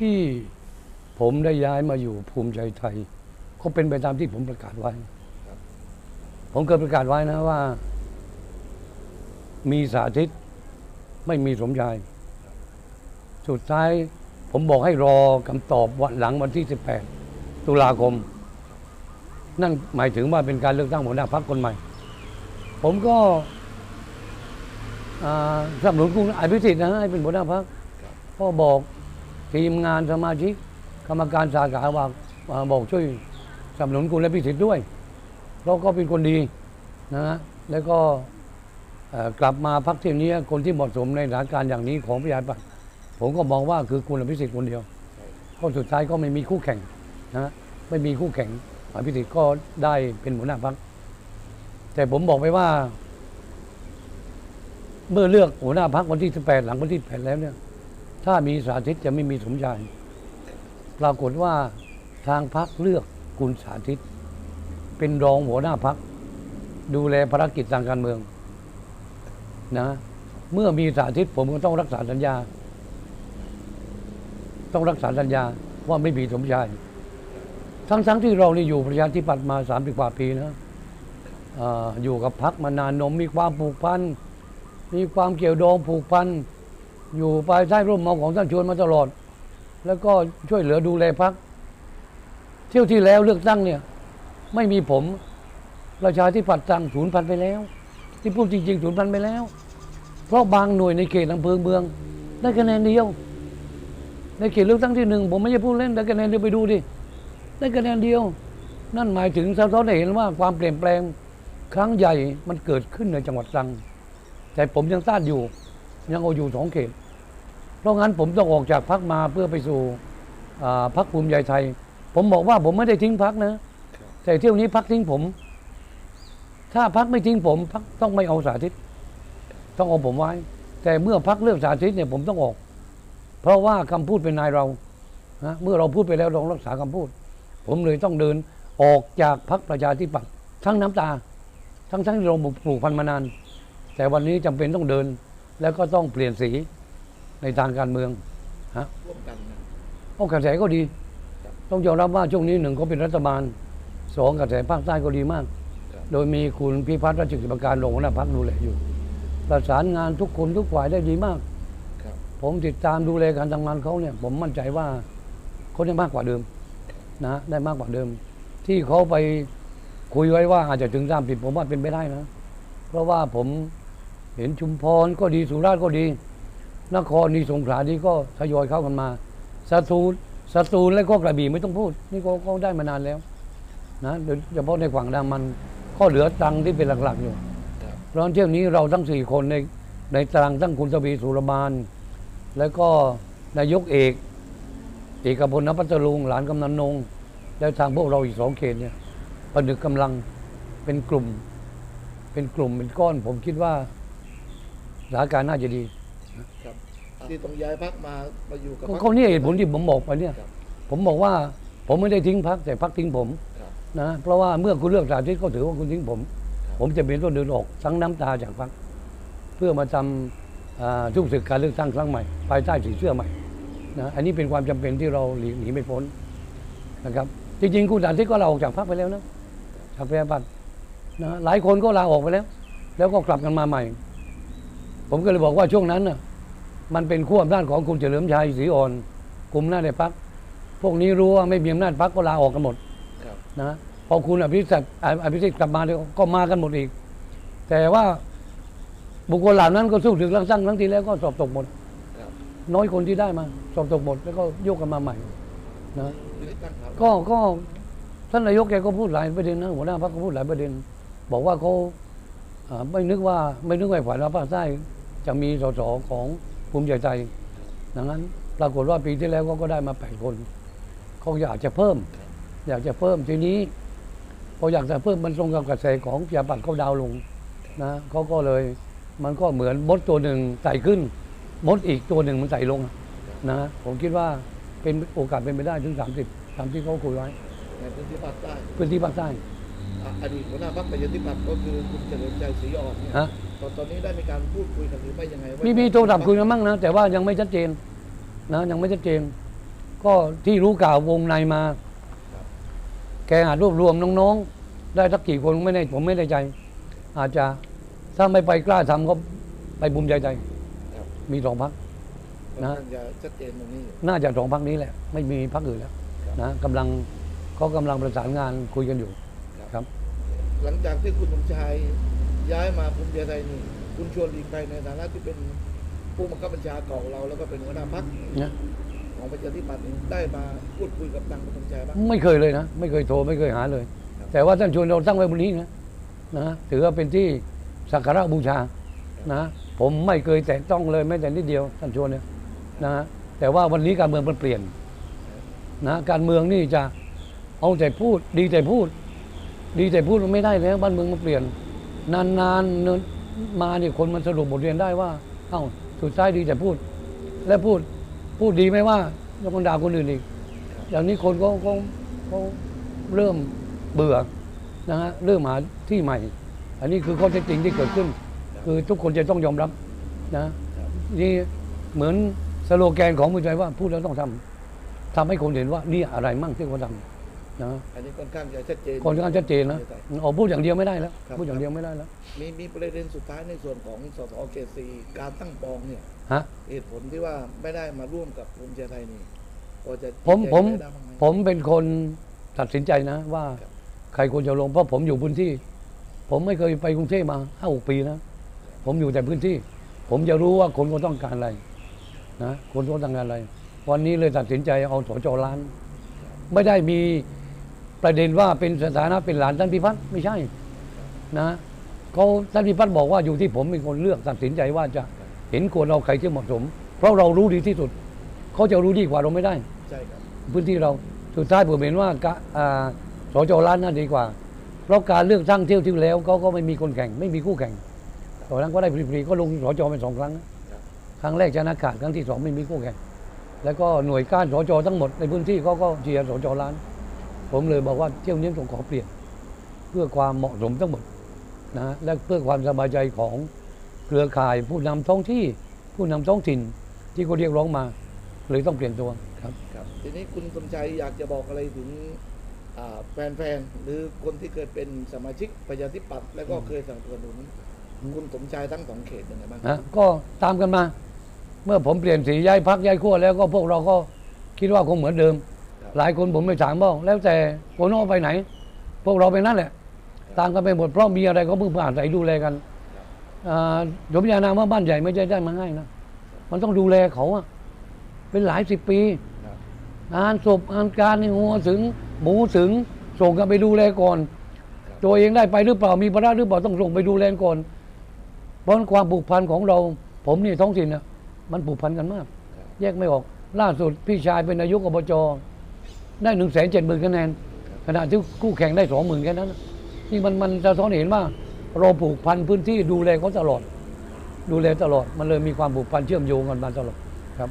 ที่ผมได้ย้ายมาอยู่ภูมิใจไทย ก็เป็นไปตามที่ผมประกาศไว้ ผมเคยประกาศไว้นะว่า มีสาธิตไม่มีสมชาย สุดท้ายผมบอกให้รอคำตอบวันหลังวันที่ 18 ตุลาคม นั่นหมายถึงว่าเป็นการเลือกตั้งหัวหน้าพรรคคนใหม่ ผมก็สนับสนุนคุณอภิสิทธิ์นะให้เป็นหัวหน้าพรรคก็บอก ทีมงานสมาชิกกรรมการสาขาว่าบอกช่วยสนับสนุนคุณและพิสิทธิ์ด้วย เพราะก็เป็นคนดีนะฮะแล้วก็กลับมาพักที่นี้คนที่เหมาะสมในสถานการณ์อย่างนี้ของประชาธิปัตย์ผมก็มองว่าคือคุณอภิสิทธิ์คนเดียวก็สุดท้ายก็ไม่มีคู่แข่งนะไม่มีคู่แข่งอภิสิทธิ์ก็ได้เป็นหัวหน้าพักแต่ผมบอกไปว่า เมื่อเลือกหัวหน้าพักวันที่ 18 หลังวันที่ 8 แล้วเนี่ย ถ้ามีสาธิตจะไม่มีสมชาย ปรากฏว่าทางพักเลือกคุณสาธิต เป็นรองหัวหน้าพัก ดูแลภารกิจทางการเมืองนะ เมื่อมีสาธิตผมก็ต้องรักษาสัญญา ต้องรักษาสัญญาว่าไม่มีสมชาย ทั้งๆที่เรานี่อยู่ประชาธิปัตย์มาสามสิบกว่าปีนะออยู่กับพักมานานนมมีความผูกพัน มีความเกี่ยวดองผูกพัน อยู่ภายใต้ร่มเงาของท่านชวนมาตลอด แล้วก็ช่วยเหลือดูแลพัก เที่ยวที่แล้วเลือกตั้งเนี่ย ไม่มีผมประชาธิปัตย์ตั้งศูนย์พันไปแล้ว ที่พูดจริงๆศูนย์พันไปแล้ว เพราะบางหน่วยในเขตอำเภอเมือง ได้คะแนนเดียว ในเขตเลือกตั้งที่หนึ่งผมไม่ใช่พูดเล่นได้คะแนนเดียวไปดูดิได้คะแนนเดียว นั่นหมายถึงสะท้อนให้เห็นว่าความเปลี่ยนแปลงครั้งใหญ่มันเกิดขึ้นในจังหวัดตรัง แต่ผมยังต้านอยู่ ยังเอาอยู่สองเขต เพราะงั้นผมต้องออกจากพักมาเพื่อไปสู่พักภูมิใจไทย ผมบอกว่าผมไม่ได้ทิ้งพักนะ แต่เที่ยวนี้พักทิ้งผม ถ้าพักไม่ทิ้งผมพักต้องไม่เอาสาธิต ต้องเอาผมไว้ แต่เมื่อพักเลือกสาธิตเนี่ยผมต้องออก เพราะว่าคำพูดเป็นนายเรานะเมื่อเราพูดไปแล้วเรารักษาคำพูด ผมเลยต้องเดินออกจากพักประชาธิปัตย์ทั้งน้ำตา ทั้งทั้งที่เราปลูกพันธุ์มานาน แต่วันนี้จำเป็นต้องเดิน แล้วก็ต้องเปลี่ยนสีในทางการเมืองฮะร่วมกันนะโอ้กระแสก็ดี ต้องยอมรับว่าช่วงนี้หนึ่งก็เป็นรัฐบาลสองกระแสภาคใต้ก็ดีมากครับโดยมีคุณพิพัฒน์รัชกิจประการลงหัวหน้าพักดูแลอยู่ ประสานงานทุกคนทุกฝ่ายได้ดีมากครับผมติดตามดูแลการทำงานเขาเนี่ย ผมมั่นใจว่าเขาได้มากกว่าเดิมนะได้มากกว่าเดิม ที่เขาไปคุยไว้ว่าอาจจะถึงสามสิบผมว่าเป็นไปได้นะ เพราะว่าผม เห็นชุมพรก็ดีสุราษฎร์ก็ดี นครนี่สงขลานี่ก็ทยอยเข้ากันมาสตูลสตูลและก็กระบี่ไม่ต้องพูด นี่ก็ก็ได้มานานแล้วนะโดยเฉพาะในฝั่งดามันก็เหลือตรังที่เป็นหลักๆอยู่รับเพราะฉะนั้นเที่ยวนี้เราทั้งสี่คนในในตรังทั้งคุณทวีสุรมานแล้วก็นายกเอกเอกพลนภัตลุงหลานกำนันนง แล้วทางพวกเราอีกสองเขตเนี่ยประนึกกำลังเป็นกลุ่ม เป็นกลุ่มเป็นก้อน ผมคิดว่า สถานการณ์น่าจะดีครับที่ต้องย้ายพักมามาอยู่กับก็พรรคเขาเนี่ยเหตุผลที่ผมบอกไปเนี่ย ครับ ผมบอกว่าผมไม่ได้ทิ้งพักแต่พักทิ้งผมครับนะเพราะว่าเมื่อคุณเลือกสาธิตก็ถือว่าคุณทิ้งผมครับผมจะเป็นต้นเดินออกทั้งน้ำตาจากพักเพื่อมาทำอ่าทุกศึกการเลือกตั้งครั้งใหม่ภายใต้สีเสื้อใหม่นะอันนี้เป็นความจำเป็นที่เราหลีกหนีไม่พ้นนะครับ จริงๆคุณสาธิตก็ลาออกจากพักไปแล้วนะจากประชาธิปัตย์นะหลายคนก็ลาออกไปแล้ว แล้วก็กลับกันมาใหม่ ผมก็เลยบอกว่าช่วงนั้นน่ะมันเป็นขั้วอำนาจของคุณเฉลิมชัยศรีอ่อนกลุ่มหน้าในพักพวกนี้รู้ว่าไม่มีอำนาจพักก็ลาออกกันหมดครับนะพอคุณอภิสิทธิ์อ่าอภิสิทธิ์กลับมาเนี่ยก็มากันหมดอีก แต่ว่าบุคคลเหล่านั้นก็สู้ถึงรังสร้างครั้งที่แล้วก็สอบตกหมดครับน้อยคนที่ได้มา สอบตกหมด แล้วก็ยกกันมาใหม่นะทีนี้ตั้งข่าวก็ก็ท่านนายกแกก็พูดหลายประเด็นนะหัวหน้าพรรคก็พูดหลายประเด็น บอกว่าเขาอ่าไม่นึกว่าไม่นึกว่าฝ่ายเราภาคใต้ จะมีสสของภูมิใจไทยดังนั้นปรากฏว่าปีที่แล้วก็ก็ได้มาแปดคนเขาอยากจะเพิ่ม อยากจะเพิ่มทีนี้พออยากจะเพิ่มมันตรงกับกระแสของพิยาปัตย์เขาดาวน์ลงนะเขาก็เลยมันก็เหมือนมดตัวหนึ่งไต่ขึ้นมดอีกตัวหนึ่งมันไต่ลงนะผมคิดว่าเป็นโอกาสเป็นไปได้ถึงสามสิบตามที่เขาคุยไว้ในพื้นที่ภาคใต้พื้นที่ภาคใต้อะอดีตหัวหน้าพรรคประชาธิปัตย์ก็คือคุณเฉลิมชัยศรีอ่อนเนี่ยฮะ ตอนตอนนี้ได้มีการพูดคุยกันหรือไม่ยังไงว่ามีมีโทรศัพท์คุยกันมั่งนะ แต่ว่ายังไม่ชัดเจนนะยังไม่ชัดเจน ก็ที่รู้ข่าววงในมา แกอาจรวบรวมน้องๆ ได้สักกี่คนไม่ได้ผมไม่ได้ใจ อาจจะถ้าไม่ไปกล้าทำก็ไปบุมใจใจ ครับมีสองพัก นะค่อนข้างจะชัดเจนตรงนี้อยู่ น่าจะสองพักนี้แหละ ไม่มีพักอื่นแล้วครับ นะกำลังเขากำลังประสานงานคุยกันอยู่ครับหลังจากที่คุณสมชาย ย้ายมาภูมิใจไทยนี่ คุณชวนหลีกภัยในฐานะที่เป็นผู้บังคับบัญชาเก่าเราแล้วก็เป็นหัวหน้าพักนะของประชาธิปัตย์นี่ได้มาพูดคุยกับทางคุณสมชายบ้างไม่เคยเลยนะ ไม่เคยโทรไม่เคยหาเลยครับแต่ว่าท่านชวนเราตั้งไว้บนนี้นะนะถือว่าเป็นที่สักการะบูชานะผมไม่เคยแตะต้องเลยแม้แต่นิดเดียวท่านชวนเนี่ยนะแต่ว่าวันนี้การเมืองมันเปลี่ยนนะการเมืองนี่จะเอาแต่พูด ดีแต่พูด ดีแต่พูดมันไม่ได้แล้วบ้านเมืองมันเปลี่ยน นานๆมาเนี่ยคนมันสรุปบทเรียนได้ว่า เอ้าสุดท้ายดีแต่พูด และพูดพูดดีไม่ว่าแล้วคนด่าคนอื่นอีกอย่างนี้คนก็ก็ก็เริ่มเบื่อนะฮะเริ่มหาที่ใหม่ อันนี้คือข้อเท็จจริงที่เกิดขึ้น คือทุกคนจะต้องยอมรับนะนี่เหมือนสโลแกนของมุใจว่าพูดแล้วต้องทำทำให้คนเห็นว่านี่อะไรมั่งที่เขาทำ นะอันนี้ค่อนข้างจะชัดเจนคนข้างชัดเจนนะออกพูดอย่างเดียวไม่ได้แล้วครับพูดอย่างเดียวไม่ได้แล้วมีมีประเด็นสุดท้ายในส่วนของสสเขตสีการตั้งปองเนี่ยฮะเหตุผลที่ว่าไม่ได้มาร่วมกับภูมิใจไทยนี่พอจะผมชี้แจงผมได้บ้างไหผมเป็นคนตัดสินใจนะ ว่าครับใครควรจะลงเพราะผมอยู่พื้นที่ ผมไม่เคยไปกรุงเทพมาห้าหกปีนะผมอยู่แต่พื้นที่ ผมจะรู้ว่าคนก็ต้องการอะไรนะคนก็ต้องการอะไร วันนี้เลยตัดสินใจเอาสจล้าน ไม่ได้มี ประเด็นว่าเป็นสถานะเป็นหลานท่านพิพัฒน์ไม่ใช่นะเขาท่านพิพัฒน์บอกว่าอยู่ที่ผมเป็นคนเลือกตัดสินใจว่าจะเห็นควรเราใครที่เหมาะสม เพราะเรารู้ดีที่สุด เขาจะรู้ดีกว่าเราไม่ได้ใช่ครับพื้นที่เราสุดท้ายผมเห็นว่ากะอ่าสจล้านน่าดีกว่า เพราะการเลือกตั้งเที่ยวที่แล้วเขาก็ไม่มีคนแข่ง ไม่มีคู่แข่งตอนนั้นก็ได้ฟรีๆก็ลงสจเป็นสองครั้งนะครั้งแรกชนะขาดครั้งที่สองไม่มีคู่แข่งแล้วก็หน่วยก้านสจทั้งหมดในพื้นที่เขาก็เชียร์สจล้าน ผมเลยบอกว่าเที่ยวนี้ต้องขอเปลี่ยน เพื่อความเหมาะสมทั้งหมดนะและเพื่อความสบายใจของเครือข่ายผู้นำท้องที่ผู้นำท้องถิ่นที่เขาเรียกร้องมาเลยต้องเปลี่ยนตัวครับครับ ทีนี้คุณสมชัยอยากจะบอกอะไรถึงอ่าแฟนๆ หรือคนที่เคยเป็นสมาชิกประชาธิปัตย์แล้วก็เคยสนับสนุนคุณสมชายทั้งสองเขตยังไงบ้างนะก็ตามกันมา เมื่อผมเปลี่ยนสีย้ายพักย้ายขั้วแล้วก็พวกเราก็คิดว่าคงเหมือนเดิม หลายคนผมไม่ถามบ้างแล้วแต่คนนอกไปไหน พวกเราไปนั่นแหละตามกันไปหมดเพราะมีอะไรก็เพิ่งผ่านใส่ดูแลกันอ่าผมยานามว่าบ้านใหญ่ไม่ใช่ได้มาง่ายนะมันต้องดูแลเขาอะเป็นหลายสิบปีงานศพงานการในหัวถึง หมูถึงส่งกันไปดูแลก่อน ตัวเองได้ไปหรือเปล่ามีภาระหรือเปล่าต้องส่งไปดูแลก่อน เพราะความผูกพันของเรา ผมนี่ท้องถิ่นน่ะมันผูกพันกันมาก แยกไม่ออก ล่าสุดพี่ชายเป็นนายกอบจ ได้หนึ่งแสนเจ็ดหมื่นคะแนนขณะที่คู่แข่งได้สองหมื่นแค่นั้นนี่มันมันจะท้อนเห็นว่าเราผูกพันพื้นที่ดูแลเขาตลอด ดูแลตลอด มันเลยมีความผูกพันเชื่อมโยงกันมาตลอดครับ